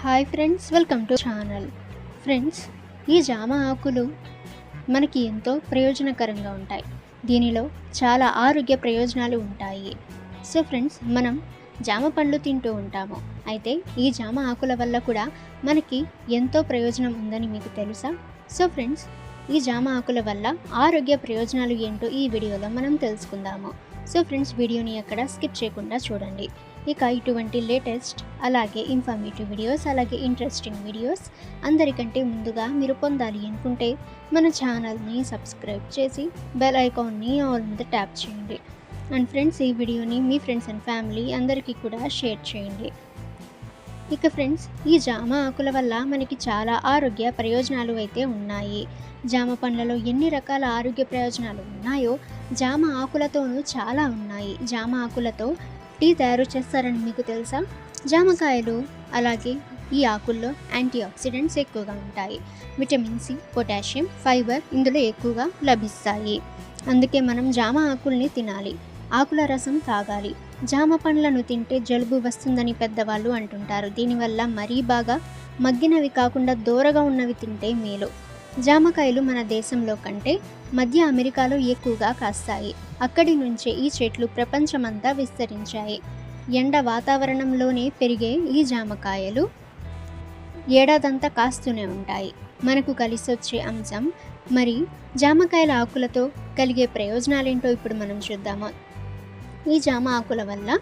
Hi friends welcome to channel. Friends ఈ జామ ఆకులు మనకి ఎంతో ప్రయోజనకరంగా ఉంటాయి. దీనిలో చాలా ఆరోగ్య ప్రయోజనాలు ఉంటాయి. సో ఫ్రెండ్స్ మనం జామ పండ్లు తింటూ ఉంటాము. అయితే ఈ జామ ఆకుల వల్ల కూడా మనకి ఎంతో ప్రయోజనం ఉందని మీకు తెలుసా? సో ఫ్రెండ్స్ ఈ జామ ఆకుల వల్ల ఆరోగ్య ప్రయోజనాలు ఏంటో ఈ వీడియోలో మనం తెలుసుకుందాము. సో ఫ్రెండ్స్ వీడియోని ఎక్కడ స్కిప్ చేయకుండా చూడండి. ఇక ఇటువంటి లేటెస్ట్ అలాగే ఇన్ఫర్మేటివ్ వీడియోస్ అలాగే ఇంట్రెస్టింగ్ వీడియోస్ అందరికంటే ముందుగా మీరు పొందాలి అనుకుంటే మన ఛానల్ని సబ్స్క్రైబ్ చేసి బెల్ ఐకాన్ని ఆల్ మీద ట్యాప్ చేయండి. అండ్ ఫ్రెండ్స్ ఈ వీడియోని మీ ఫ్రెండ్స్ అండ్ ఫ్యామిలీ అందరికీ కూడా షేర్ చేయండి. ఇక ఫ్రెండ్స్ ఈ జామ ఆకుల వల్ల మనకి చాలా ఆరోగ్య ప్రయోజనాలు అయితే ఉన్నాయి. జామ పండ్లలో ఎన్ని రకాల ఆరోగ్య ప్రయోజనాలు ఉన్నాయో జామ ఆకులతోనూ చాలా ఉన్నాయి. జామ ఆకులతో టీ తయారు చేస్తారని మీకు తెలుసా? జామకాయలు అలాగే ఈ ఆకుల్లో యాంటీ ఆక్సిడెంట్స్ ఎక్కువగా ఉంటాయి. విటమిన్ సి పొటాషియం ఫైబర్ ఇందులో ఎక్కువగా లభిస్తాయి. అందుకే మనం జామ ఆకుల్ని తినాలి. ఆకుల రసం తాగాలి. జామ పండ్లను తింటే జలుబు వస్తుందని పెద్దవాళ్ళు అంటుంటారు. దీనివల్ల మరీ బాగా మగ్గినవి కాకుండా దూరగా ఉన్నవి తింటే మేలు. జామకాయలు మన దేశంలో కంటే మధ్య అమెరికాలో ఎక్కువగా కాస్తాయి. అక్కడి నుంచే ఈ చెట్లు ప్రపంచమంతా విస్తరించాయి. ఎండ వాతావరణంలోనే పెరిగే ఈ జామకాయలు ఏడాదంతా కాస్తూనే ఉంటాయి. మనకు కలిసొచ్చే అంశం మరి జామకాయల ఆకులతో కలిగే ప్రయోజనాలేంటో ఇప్పుడు మనం చూద్దాము? ఈ జామ ఆకుల వల్ల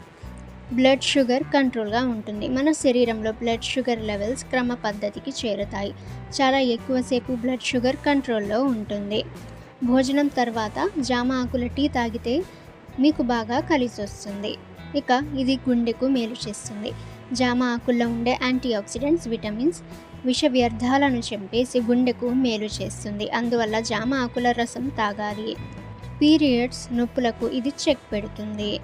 బ్లడ్ షుగర్ కంట్రోల్గా ఉంటుంది. మన శరీరంలో బ్లడ్ షుగర్ లెవెల్స్ క్రమ పద్ధతికి చేరుతాయి. చాలా ఎక్కువసేపు బ్లడ్ షుగర్ కంట్రోల్లో ఉంటుంది. భోజనం తర్వాత జామ ఆకుల టీ తాగితే మీకు బాగా కలిసి వస్తుంది. ఇక ఇది గుండెకు మేలు చేస్తుంది. జామ ఆకుల్లో ఉండే యాంటీ ఆక్సిడెంట్స్ విటమిన్స్ విష వ్యర్థాలను చంపేసి గుండెకు మేలు చేస్తుంది. అందువల్ల జామ ఆకుల రసం తాగాలి. పీరియడ్స్ నొప్పులకు ఇది చెక్ పెడుతుంది.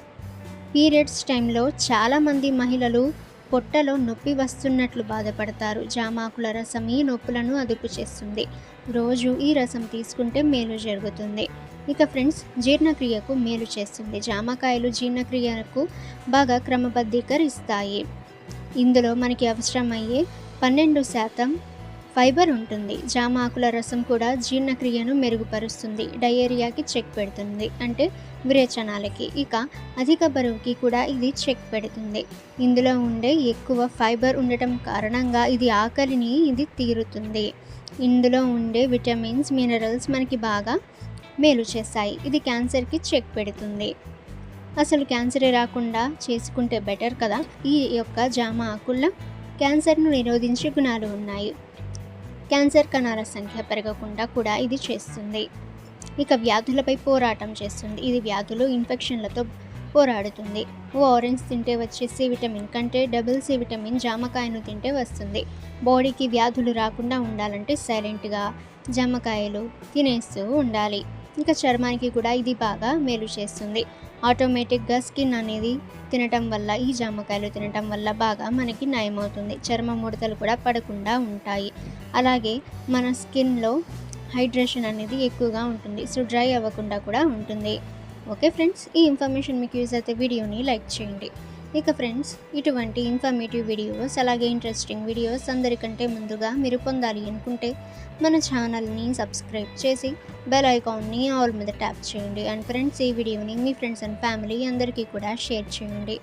పీరియడ్స్ టైంలో చాలామంది మహిళలు పొట్టలో నొప్పి వస్తున్నట్లు బాధపడతారు. జామాకుల రసం ఈ నొప్పులను అదుపు చేస్తుంది. రోజు ఈ రసం తీసుకుంటే మేలు జరుగుతుంది. ఇక ఫ్రెండ్స్ జీర్ణక్రియకు మేలు చేస్తుంది. జామకాయలు జీర్ణక్రియకు బాగా క్రమబద్ధీకరిస్తాయి. ఇందులో మనకి అవసరమయ్యే పన్నెండు శాతం ఫైబర్ ఉంటుంది. జామ ఆకుల రసం కూడా జీర్ణక్రియను మెరుగుపరుస్తుంది. డయేరియాకి చెక్ పెడుతుంది. అంటే విరేచనాలకి. ఇక అధిక బరువుకి కూడా ఇది చెక్ పెడుతుంది. ఇందులో ఉండే ఎక్కువ ఫైబర్ ఉండటం కారణంగా ఇది ఆకలిని ఇది తీరుతుంది. ఇందులో ఉండే విటమిన్స్ మినరల్స్ మనకి బాగా మేలు చేస్తాయి. ఇది క్యాన్సర్కి చెక్ పెడుతుంది. అసలు క్యాన్సరే రాకుండా చేసుకుంటే బెటర్ కదా? ఈ యొక్క జామ ఆకుల్లో క్యాన్సర్ను నిరోధించే గుణాలు ఉన్నాయి. క్యాన్సర్ కణాల సంఖ్య పెరగకుండా కూడా ఇది చేస్తుంది. ఇక వ్యాధులపై పోరాటం చేస్తుంది. ఇది వ్యాధులు ఇన్ఫెక్షన్లతో పోరాడుతుంది. ఓ ఆరెంజ్ తింటే వచ్చే సి విటమిన్ కంటే డబుల్ సి విటమిన్ జామకాయను తింటే వస్తుంది. బాడీకి వ్యాధులు రాకుండా ఉండాలంటే సైలెంట్గా జామకాయలు తినేస్తూ ఉండాలి. ఇంకా చర్మానికి కూడా ఇది బాగా మేలు చేస్తుంది. ఆటోమేటిక్గా స్కిన్ అనేది తినటం వల్ల ఈ జామకాయలు తినటం వల్ల బాగా మనకి నయమవుతుంది. చర్మ ముడతలు కూడా పడకుండా ఉంటాయి. అలాగే మన స్కిన్లో హైడ్రేషన్ అనేది ఎక్కువగా ఉంటుంది. సో డ్రై అవ్వకుండా కూడా ఉంటుంది. ఓకే ఫ్రెండ్స్ ఈ ఇన్ఫర్మేషన్ మీకు యూజ్ అయితే వీడియోని లైక్ చేయండి. ఇక ఫ్రెండ్స్ ఇటువంటి ఇన్ఫర్మేటివ్ వీడియోస్ అలాగే ఇంట్రెస్టింగ్ వీడియోస్ అందరికంటే ముందుగా మీరు పొందాలి అనుకుంటే మన ఛానల్ని సబ్స్క్రైబ్ చేసి బెల్ ఐకాన్ని ఆల్ మీద ట్యాప్ చేయండి. అండ్ ఫ్రెండ్స్ ఈ వీడియోని మీ ఫ్రెండ్స్ అండ్ ఫ్యామిలీ అందరికీ కూడా షేర్ చేయండి.